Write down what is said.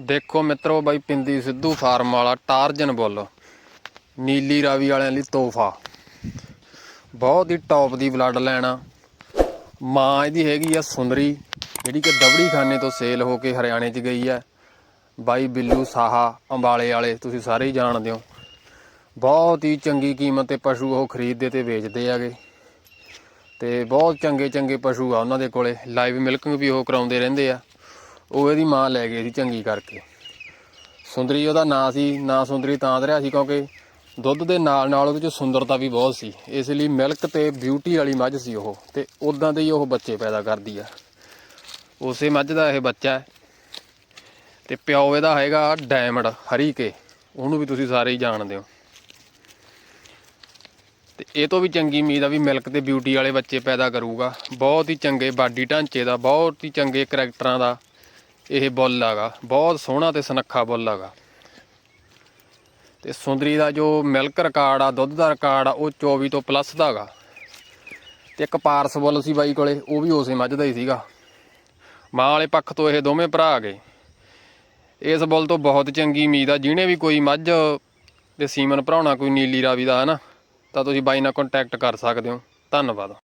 ਦੇਖੋ ਮਿੱਤਰੋ ਬਾਈ ਪਿੰਦੀ ਸਿੱਧੂ ਫਾਰਮ ਵਾਲਾ ਟਾਰਜਨ ਬੁੱਲ, ਨੀਲੀ ਰਾਵੀ ਵਾਲਿਆਂ ਲਈ ਤੋਹਫਾ। ਬਹੁਤ ਹੀ ਟੌਪ ਦੀ ਬਲੱਡ ਲੈਣਾ। ਮਾਂ ਇਹਦੀ ਹੈਗੀ ਆ ਸੁੰਦਰੀ, ਜਿਹੜੀ ਕਿ ਦਬੜੀ ਖਾਨੇ ਤੋਂ ਸੇਲ ਹੋ ਕੇ ਹਰਿਆਣੇ 'ਚ ਗਈ ਹੈ ਬਾਈ ਬਿੱਲੂ ਸਾਹਾ, ਅੰਬਾਲੇ ਵਾਲੇ, ਤੁਸੀਂ ਸਾਰੇ ਹੀ ਜਾਣਦੇ ਹੋ। ਬਹੁਤ ਹੀ ਚੰਗੀ ਕੀਮਤ ਤੇ ਪਸ਼ੂ ਉਹ ਖਰੀਦਦੇ ਤੇ ਵੇਚਦੇ ਆਗੇ ਤੇ ਬਹੁਤ ਚੰਗੇ ਚੰਗੇ ਪਸ਼ੂ ਆ ਉਹਨਾਂ ਦੇ ਕੋਲੇ। ਲਾਈਵ ਮਿਲਕਿੰਗ ਵੀ ਉਹ ਕਰਾਉਂਦੇ ਰਹਿੰਦੇ ਆ। ਉਹ ਇਹਦੀ ਮਾਂ ਲੈ ਗਈ ਸੀ ਚੰਗੀ ਕਰਕੇ। ਸੁੰਦਰੀ ਉਹਦਾ ਨਾਂ ਸੀ, ਨਾਂ ਸੁੰਦਰੀ ਤਾਂ ਧਰਿਆ ਸੀ ਕਿਉਂਕਿ ਦੁੱਧ ਦੇ ਨਾਲ ਨਾਲ ਉਹਦੇ ਚ ਸੁੰਦਰਤਾ ਵੀ ਬਹੁਤ ਸੀ। ਇਸ ਲਈ ਮਿਲਕ ਤੇ ਬਿਊਟੀ ਵਾਲੀ ਮੱਝ ਸੀ ਉਹ ਤੇ ਉਦਾਂ ਦੇ ਹੀ ਉਹ ਬੱਚੇ ਪੈਦਾ ਕਰਦੀ ਆ। ਉਸੇ ਮੱਝ ਦਾ ਇਹ ਬੱਚਾ ਹੈ ਤੇ ਪਿਓ ਇਹਦਾ ਹੈਗਾ ਡਾਇਮੰਡ ਹਰੀਕੇ ਉਹਨੂੰ ਵੀ ਤੁਸੀਂ ਸਾਰੇ ਹੀ ਜਾਣਦੇ ਹੋ। ਤੇ ਇਹ ਤੋਂ ਵੀ ਚੰਗੀ ਉਮੀਦ ਆ ਵੀ ਮਿਲਕ ਤੇ ਬਿਊਟੀ ਵਾਲੇ ਬੱਚੇ ਪੈਦਾ ਕਰੂਗਾ। ਬਹੁਤ ਹੀ ਚੰਗੇ ਬਾਡੀ ਢਾਂਚੇ ਦਾ, ਬਹੁਤ ਹੀ ਚੰਗੇ ਕਰੈਕਟਰਾਂ ਦਾ। ਇਹ ਬੁੱਲ ਹੈਗਾ। ਬਹੁਤ ਸੋਹਣਾ ਤੇ ਸੁਨੱਖਾ ਬੁੱਲ ਹੈਗਾ। ਤੇ ਸੁੰਦਰੀ ਦਾ ਜੋ ਮਿਲਕ ਰਿਕਾਰਡ ਆ, ਦੁੱਧ ਦਾ ਰਿਕਾਰਡ ਆ, ਉਹ 24 ਤੋਂ ਪਲੱਸ ਦਾ ਹੈਗਾ। ਤੇ ਇੱਕ ਪਾਰਸ ਬੁੱਲ ਸੀ ਬਾਈ ਕੋਲੇ, ਉਹ ਵੀ ਉਸੇ ਮੱਝ ਦਾ ਹੀ ਸੀਗਾ। ਮਾਂ ਵਾਲੇ ਪੱਖ ਤੋਂ ਇਹ ਦੋਵੇਂ ਭਰਾ ਗਏ ਇਸ ਬੁੱਲ ਤੋਂ ਬਹੁਤ ਚੰਗੀ ਉਮੀਦ ਆ, ਜਿਹਨੇ ਵੀ ਕੋਈ ਮੱਝ ਦੇ ਸੀਮਨ ਭਰਾਉਣਾ, ਕੋਈ ਨੀਲੀ ਰਾਵੀ ਦਾ ਹੈ ਨਾ ਤਾਂ ਤੁਸੀਂ ਬਾਈ ਨਾਲ ਕੰਟੈਕਟ ਕਰ ਸਕਦੇ ਹੋ। ਧੰਨਵਾਦ।